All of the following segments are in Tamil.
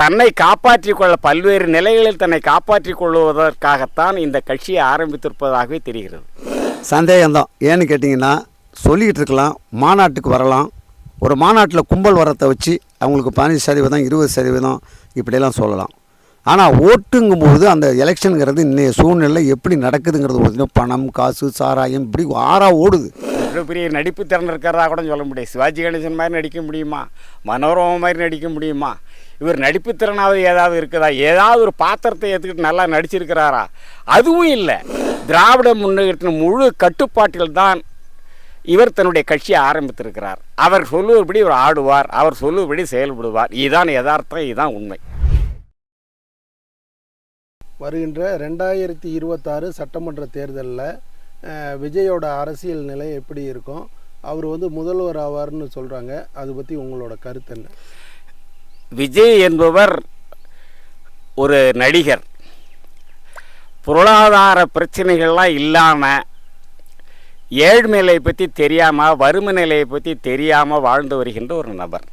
தன்னை காப்பாற்றிக் கொள்ள பல்வேறு நிலைகளில் தன்னை காப்பாற்றிக் கொள்வதற்காகத்தான் இந்த கட்சியை ஆரம்பித்திருப்பதாகவே தெரிகிறது. சந்தேகம்தான். ஏன்னு கேட்டிங்கன்னா சொல்லிக்கிட்டு இருக்கலாம் மாநாட்டுக்கு வரலாம். ஒரு மாநாட்டில் கும்பல் வரத்தை வச்சு அவங்களுக்கு பதினஞ்சு சதவீதம் இருபது சதவீதம் இப்படியெல்லாம் சொல்லலாம். ஆனால் ஓட்டுங்கும்போது அந்த எலெக்ஷனுங்கிறது இன்றைய சூழ்நிலை எப்படி நடக்குதுங்கிறது ஒரு பணம் காசு சாராயம் இப்படி ஆறா ஓடுது. இவ்வளோ பெரிய நடிப்பு திறன் இருக்கிறதா கூட சொல்ல முடியாது. சிவாஜி கணேசன் மாதிரி நடிக்க முடியுமா? மனோரமா மாதிரி நடிக்க முடியுமா? இவர் நடிப்பு திறனாவது ஏதாவது இருக்குதா? ஏதாவது ஒரு பாத்திரத்தை ஏற்றுக்கிட்டு நல்லா நடிச்சிருக்கிறாரா? அதுவும் இல்லை. திராவிட முன்னேற்றத்தின் முழு கட்டுப்பாட்டில் தான் இவர் தன்னுடைய கட்சியை ஆரம்பித்திருக்கிறார். அவர் சொல்லுவபடி இவர் ஆடுவார் அவர் சொல்லுவபடி செயல்படுவார். இதுதான் யதார்த்தம் இதுதான் உண்மை. வருகின்ற ரெண்டாயிரத்தி இருபத்தாறு சட்டமன்ற தேர்தலில் விஜயோட அரசியல் நிலை எப்படி இருக்கும்? அவர் வந்து முதல்வர் ஆவார்னு சொல்கிறாங்க அதை பற்றி உங்களோட கருத்து என்ன? விஜய் என்பவர் ஒரு நடிகர். பொருளாதார பிரச்சனைகள்லாம் இல்லாமல் ஏழ்மையை பற்றி தெரியாமல் வறுமை நிலையை பற்றி தெரியாமல் வாழ்ந்து வருகின்ற ஒரு நபர்.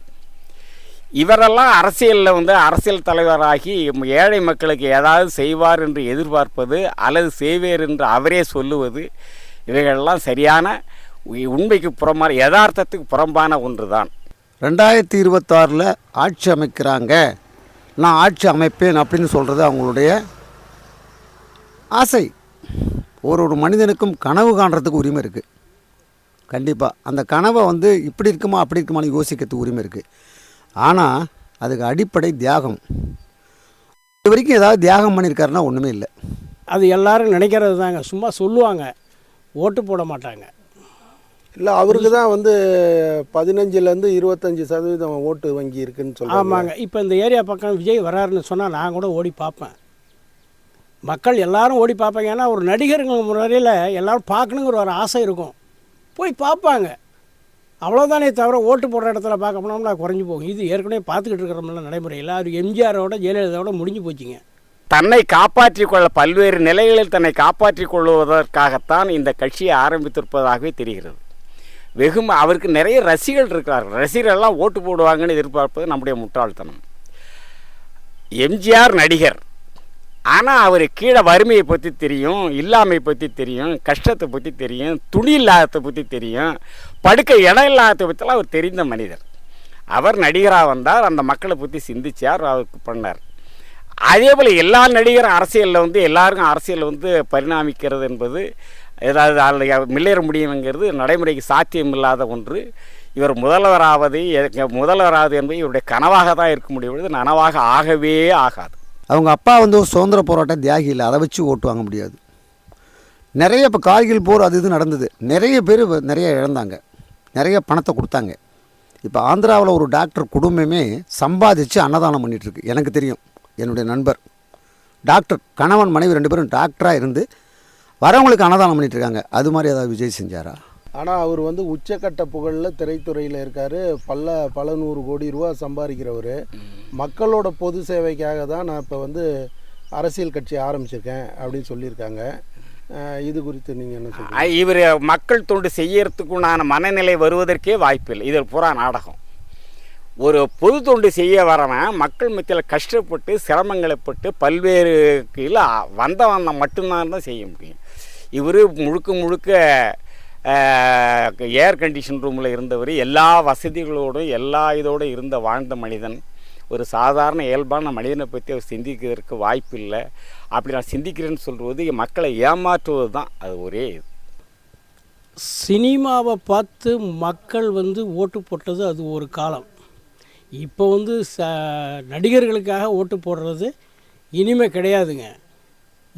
இவரெல்லாம் அரசியலில் வந்து அரசியல் தலைவராகி ஏழை மக்களுக்கு ஏதாவது செய்வார் என்று எதிர்பார்ப்பது அல்லது செய்வேர் என்று அவரே சொல்லுவது இவைகளெல்லாம் சரியான உண்மைக்கு புறமான யதார்த்தத்துக்கு புறம்பான ஒன்று தான் ரெண்டாயிரத்தி இருபத்தாறில் ஆட்சி அமைக்கிறாங்க. நான் ஆட்சி அமைப்பேன் அப்படின்னு சொல்கிறது அவங்களுடைய ஆசை. ஒரு ஒரு மனிதனுக்கும் கனவு காண்றதுக்கு உரிமை இருக்குது கண்டிப்பாக அந்த கனவை வந்து இப்படி இருக்குமா அப்படி இருக்குமான்னு யோசிக்கிறதுக்கு உரிமை இருக்குது ஆனால் அதுக்கு அடிப்படை தியாகம். இது வரைக்கும் ஏதாவது தியாகம் பண்ணியிருக்காருன்னா ஒன்றுமே இல்லை. அது எல்லாரும் நினைக்கிறது தாங்க சும்மா சொல்லுவாங்க. ஓட்டு போட மாட்டாங்க. இல்லை அவருக்கு தான் வந்து பதினஞ்சுலேருந்து இருபத்தஞ்சி சதவீதம் ஓட்டு வங்கி இருக்குன்னு சொல்கிறாங்க ஆமாங்க. இப்போ இந்த ஏரியா பக்கம் விஜய் வராருன்னு சொன்னால் நான் கூட ஓடி பார்ப்பேன். மக்கள் எல்லாரும் ஓடி பார்ப்பாங்க. ஏன்னா ஒரு நடிகருங்க முறையில் எல்லாரும் பார்க்கணுங்கிற ஒரு ஆசை இருக்கும். போய் பார்ப்பாங்க. அவ்வளோதானே தவிர ஓட்டு போடுற இடத்துல பார்க்க போனோம்னா குறைஞ்சி போகும். இது ஏற்கனவே பார்த்துக்கிட்டு இருக்கிறோம்ல நடைமுறையில் அது எம்ஜிஆரோட ஜெயலலிதாவோட முடிஞ்சு போச்சுங்க. தன்னை காப்பாற்றிக் கொள்ள பல்வேறு நிலைகளில் தன்னை காப்பாற்றிக் கொள்வதற்காகத்தான் இந்த கட்சியை ஆரம்பித்திருப்பதாகவே தெரிகிறது. வெகும அவருக்கு நிறைய ரசிகர்கள் இருக்கிறார்கள். ரசிகர்கள் எல்லாம் ஓட்டு போடுவாங்கன்னு எதிர்பார்ப்பது நம்முடைய முட்டாள்தனம். எம்ஜிஆர் நடிகர். ஆனால் அவர் கீழே வறுமையை பற்றி தெரியும் இல்லாமை பற்றி தெரியும் கஷ்டத்தை பற்றி தெரியும் துணி இல்லாததை பற்றி தெரியும் படுக்க இடம் இல்லாததை பற்றிலாம் அவர் தெரிந்த மனிதர். அவர் நடிகராக வந்தார் அந்த மக்களை பற்றி சிந்திச்சார் அவருக்கு பண்ணார். அதே போல் எல்லா நடிகரும் அரசியலில் வந்து எல்லாருக்கும் அரசியல் வந்து பரிணாமிக்கிறது என்பது ஏதாவது அதில் முன்னேற முடியுங்கிறது நடைமுறைக்கு சாத்தியம் இல்லாத ஒன்று. இவர் முதல்வராவது எ- முதல்வராவது என்பது இவருடைய கனவாக தான் இருக்க முடியும். நனவாக ஆகவே ஆகாது. அவங்க அப்பா வந்து ஒரு சுதந்திர போராட்ட தியாகி இல்லை. அதை வச்சு ஓட்டு வாங்க முடியாது. நிறைய இப்போ கார்கில் போர் அது இது நடந்தது. நிறைய பேர் நிறைய இழந்தாங்க. நிறைய பணத்தை கொடுத்தாங்க. இப்போ ஆந்திராவில் ஒரு டாக்டர் குடும்பமே சம்பாதிச்சு அன்னதானம் பண்ணிகிட்ருக்கு எனக்கு தெரியும். என்னுடைய நண்பர். டாக்டர் கணவன் மனைவி ரெண்டு பேரும் டாக்டராக இருந்து வரவங்களுக்கு அன்னதானம் பண்ணிட்டு இருக்காங்க அது மாதிரி ஏதாவது விஜய் செஞ்சாரா? ஆனால் அவர் வந்து உச்சக்கட்ட புகழில் திரைத்துறையில் இருக்கார். பல பல நூறு கோடி ரூபா சம்பாதிக்கிறவர். மக்களோட பொது சேவைக்காக தான் நான் இப்போ வந்து அரசியல் கட்சி ஆரம்பிச்சிருக்கேன் அப்படின்னு சொல்லியிருக்காங்க. இது குறித்து நீங்கள் என்ன சொல்றீங்க? இவர் மக்கள் தொண்டு செய்யறதுக்குண்டான மனநிலை வருவதற்கே வாய்ப்பில்லை இது பூரா நாடகம். ஒரு பொது தொண்டு செய்ய வரவன் மக்கள் மத்தியில் கஷ்டப்பட்டு சிரமங்களைப்பட்டு பல்வேறு கீழே வந்தவன் மட்டும்தான் தான் செய்ய முடியும். இவர் முழுக்க முழுக்க ஏர் கண்டிஷன் ரூமில் இருந்தவர் எல்லா வசதிகளோடும் எல்லா இதோடு இருந்த வாழ்ந்த மனிதன். ஒரு சாதாரண இயல்பான மனிதனை பற்றி அவர் சிந்திக்கிறதுக்கு வாய்ப்பு இல்லை அப்படி நான் சிந்திக்கிறேன்னு சொல்வது மக்களை ஏமாற்றுவது தான் அது ஒரே இது. சினிமாவை பார்த்து மக்கள் வந்து ஓட்டு போட்டது அது ஒரு காலம். இப்போ வந்து ச நடிகர்களுக்காக ஓட்டு போடுறது இனிமே கிடையாதுங்க.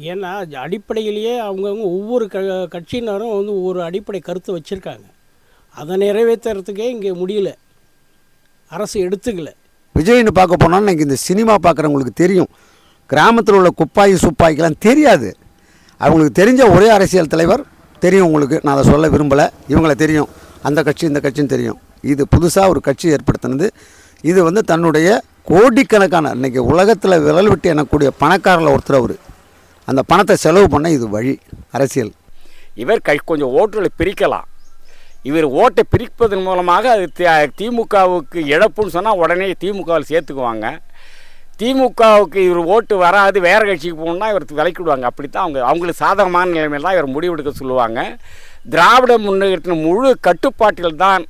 ஏன்னா அடிப்படையிலேயே அவங்கவுங்க ஒவ்வொரு க கட்சியினரும் வந்து ஒவ்வொரு அடிப்படை கருத்தை வச்சுருக்காங்க. அதை நிறைவேற்றுறதுக்கே இங்கே முடியல. அரசு எடுத்துக்கல. விஜய்னு பார்க்க போனால் இன்னைக்கு இந்த சினிமா பார்க்குறவங்களுக்கு தெரியும். கிராமத்தில் உள்ள குப்பாய் சுப்பாய்க்கெல்லாம் தெரியாது. அவங்களுக்கு தெரிஞ்ச ஒரே அரசியல் தலைவர் தெரியும் உங்களுக்கு. நான் அதை சொல்ல விரும்பலை. இவங்களை தெரியும். அந்த கட்சி இந்த கட்சின்னு தெரியும். இது புதுசாக ஒரு கட்சி ஏற்படுத்தினது. இது வந்து தன்னுடைய கோடிக்கணக்கான இன்றைக்கி உலகத்தில் விரல் விட்டு எனக்கூடிய பணக்காரில் ஒருத்தர் அவர். அந்த பணத்தை செலவு பண்ண இது வழி அரசியல். இவர் கை கொஞ்சம் ஓட்டுகளை பிரிக்கலாம். இவர் ஓட்டை பிரிப்பதன் மூலமாக அது திமுகவுக்கு இழப்புன்னு சொன்னால் உடனே திமுகவில் சேர்த்துக்குவாங்க. திமுகவுக்கு இவர் ஓட்டு வராது வேறு கட்சிக்கு போகணுன்னா இவர் விலைக்கு விடுவாங்க அப்படித்தான் அவங்க அவங்களுக்கு சாதகமான நிலைமையில் தான் இவர் முடிவெடுக்க சொல்லுவாங்க. திராவிட முன்னேற்றத்தின் முழு கட்டுப்பாட்டில் தான்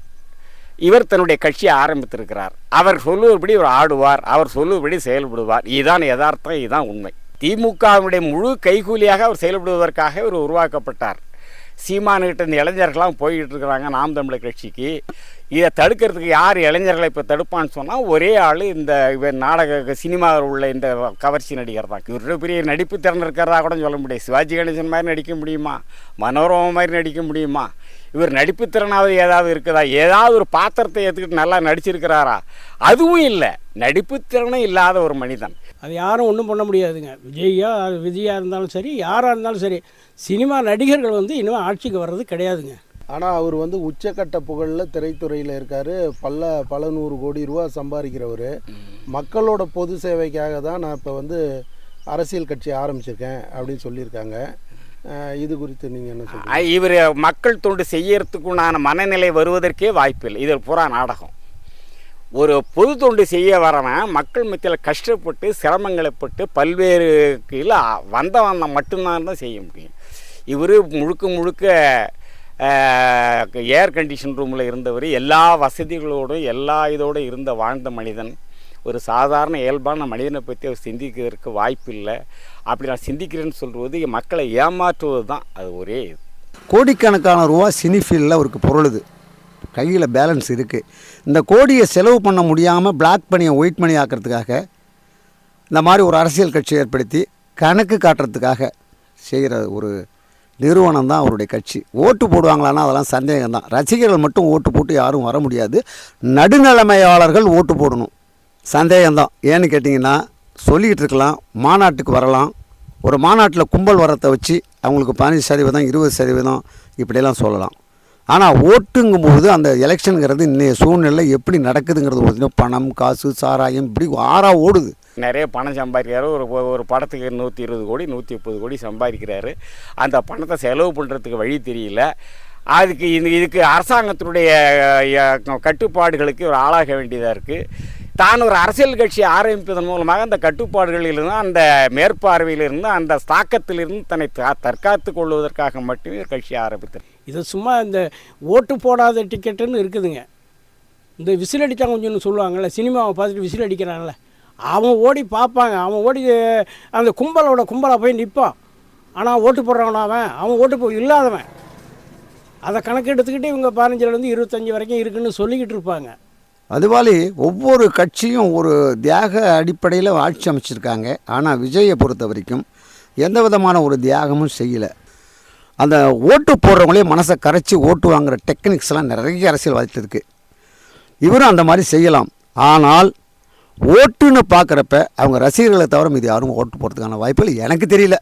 இவர் தன்னுடைய கட்சியை ஆரம்பித்திருக்கிறார். அவர் சொல்லுவபடி இவர் ஆடுவார் அவர் சொல்லுவபடி செயல்படுவார். இதுதான் யதார்த்தம் இதுதான் உண்மை. திமுகவினுடைய முழு கைகூலியாக அவர் செயல்படுவதற்காக இவர் உருவாக்கப்பட்டார். சீமானுகிட்ட இந்த இளைஞர்கள்லாம் போய்கிட்டு இருக்கிறாங்க நாம் தமிழர் கட்சிக்கு. இதை தடுக்கிறதுக்கு யார் இளைஞர்களை இப்போ தடுப்பான்னு சொன்னால் ஒரே ஆள் இந்த இவர் நாடக சினிமாவில் உள்ள இந்த கவர்ச்சி நடிகர் தான். இவருடைய பெரிய நடிப்பு திறன் இருக்கிறதா கூட சொல்ல முடியாது. சிவாஜி கணேசன் மாதிரி நடிக்க முடியுமா? மனோரமா மாதிரி நடிக்க முடியுமா? இவர் நடிப்பு திறனாவது ஏதாவது இருக்குதா? ஏதாவது ஒரு பாத்திரத்தை ஏற்றுக்கிட்டு நல்லா நடிச்சிருக்கிறாரா? அதுவும் இல்லை. நடிப்பு திறனும் இல்லாத ஒரு மனிதன். அது யாரும் ஒன்றும் பண்ண முடியாதுங்க. விஜயா விஜயா இருந்தாலும் சரி யாராக இருந்தாலும் சரி சினிமா நடிகர்கள் வந்து இனிமேல் ஆட்சிக்கு வர்றது கிடையாதுங்க. ஆனால் அவர் வந்து உச்சக்கட்ட புகழில் திரைத்துறையில் இருக்கார். பல பல நூறு கோடி ரூபா சம்பாதிக்கிறவர். மக்களோட பொது சேவைக்காக தான் நான் இப்போ வந்து அரசியல் கட்சி ஆரம்பிச்சிருக்கேன் அப்படின்னு சொல்லியிருக்காங்க. இது குறித்து நீங்கள் என்ன இவர் மக்கள் தொண்டு செய்யறதுக்குண்டான மனநிலை வருவதற்கே வாய்ப்பில்லை இது பூரா நாடகம். ஒரு பொது தொண்டு செய்ய வரவன் மக்கள் மத்தியில் கஷ்டப்பட்டு சிரமங்களை பட்டு பல்வேறு கீழே வந்தவன் மட்டும்தான் தான் செய்ய முடியும். இவர் முழுக்க முழுக்க ஏர் கண்டிஷன் ரூமில் இருந்தவர் எல்லா வசதிகளோடும் எல்லா இதோடு இருந்த வாழ்ந்த மனிதன். ஒரு சாதாரண இயல்பான மனிதனை பற்றி அவர் சிந்திக்கிறதுக்கு வாய்ப்பு இல்லை அப்படி நான் சிந்திக்கிறேன்னு சொல்வது மக்களை ஏமாற்றுவது தான். அது ஒரே இது. கோடிக்கணக்கான ரூபா சினிஃபீல்டில் அவருக்கு பொருளுது. கையில் பேலன்ஸ் இருக்குது இந்த கோடியை செலவு பண்ண முடியாமல் பிளாக் பண்ணியை ஒயிட் மணி ஆக்கிறதுக்காக இந்த மாதிரி ஒரு அரசியல் கட்சி ஏற்படுத்தி கணக்கு காட்டுறதுக்காக செய்கிற ஒரு நிறுவனம் தான் அவருடைய கட்சி. ஓட்டு போடுவாங்களான்னா அதெல்லாம் சந்தேகம் தான் ரசிகர்கள் மட்டும் ஓட்டு போட்டு யாரும் வர முடியாது. நடுநிலைமையாளர்கள் ஓட்டு போடணும். சந்தேகம்தான். ஏன்னு கேட்டிங்கன்னா சொல்லிக்கிட்டு இருக்கலாம் மாநாட்டுக்கு வரலாம். ஒரு மாநாட்டில் கும்பல் வரத்தை வச்சு அவங்களுக்கு பதினஞ்சு சதவீதம் இருபது சதவீதம் இப்படியெல்லாம் சொல்லலாம். ஆனால் ஓட்டுங்கும்போது அந்த எலெக்ஷனுங்கிறது இன்றைய சூழ்நிலை எப்படி நடக்குதுங்கிறது ஒரு பணம் காசு சாராயம் இப்படி ஆறாக ஓடுது. நிறைய பணம் சம்பாதிக்கிறாரு. ஒரு ஒரு படத்துக்கு நூற்றி இருபது கோடி நூற்றி முப்பது கோடி சம்பாதிக்கிறாரு. அந்த பணத்தை செலவு பண்ணுறதுக்கு வழி தெரியல. அதுக்கு இது இதுக்கு அரசாங்கத்தினுடைய கட்டுப்பாடுகளுக்கு ஒரு ஆளாக வேண்டியதாக இருக்குது தான் ஒரு அரசியல் கட்சியை ஆரம்பிப்பதன் மூலமாக அந்த கட்டுப்பாடுகளிலிருந்து அந்த மேற்பார்வையிலிருந்து அந்த தாக்கத்திலிருந்து தன்னை தற்காத்து கொள்வதற்காக மட்டுமே ஒரு கட்சி ஆரம்பித்தார் இது சும்மா இந்த ஓட்டு போடாத டிக்கெட்டுன்னு இருக்குதுங்க. இந்த விசில் அடித்தா கொஞ்சம்னு சொல்லுவாங்கள்ல சினிமாவை பார்த்துட்டு விசில் அடிக்கிறான்ல அவன் ஓடி பார்ப்பாங்க. அவன் ஓடி அந்த கும்பலோட கும்பலாக போய் நிற்பான் ஆனால் ஓட்டு போடுறவனா அவன் அவன் ஓட்டு போ இல்லாதவன். அதை கணக்கு எடுத்துக்கிட்டு இவங்க பதினஞ்சுலேருந்து இருபத்தஞ்சி வரைக்கும் இருக்குன்னு சொல்லிக்கிட்டு இருப்பாங்க. அதுவாலே ஒவ்வொரு கட்சியும் ஒரு தியாக அடிப்படையில் ஆட்சி அமைச்சிருக்காங்க. ஆனால் விஜயை பொறுத்த வரைக்கும் எந்த விதமான ஒரு தியாகமும் செய்யலை. அந்த ஓட்டு போடுறவங்களே மனசை கரைச்சி ஓட்டு வாங்குகிற டெக்னிக்ஸ்லாம் நிறைய அரசியல் இருக்குது இவரும் அந்த மாதிரி செய்யலாம். ஆனால் ஓட்டுன்னு பார்க்குறப்ப அவங்க ரசிகர்களை தவிர மீது யாரும் ஓட்டு போடுறதுக்கான வாய்ப்புகள் எனக்கு தெரியல.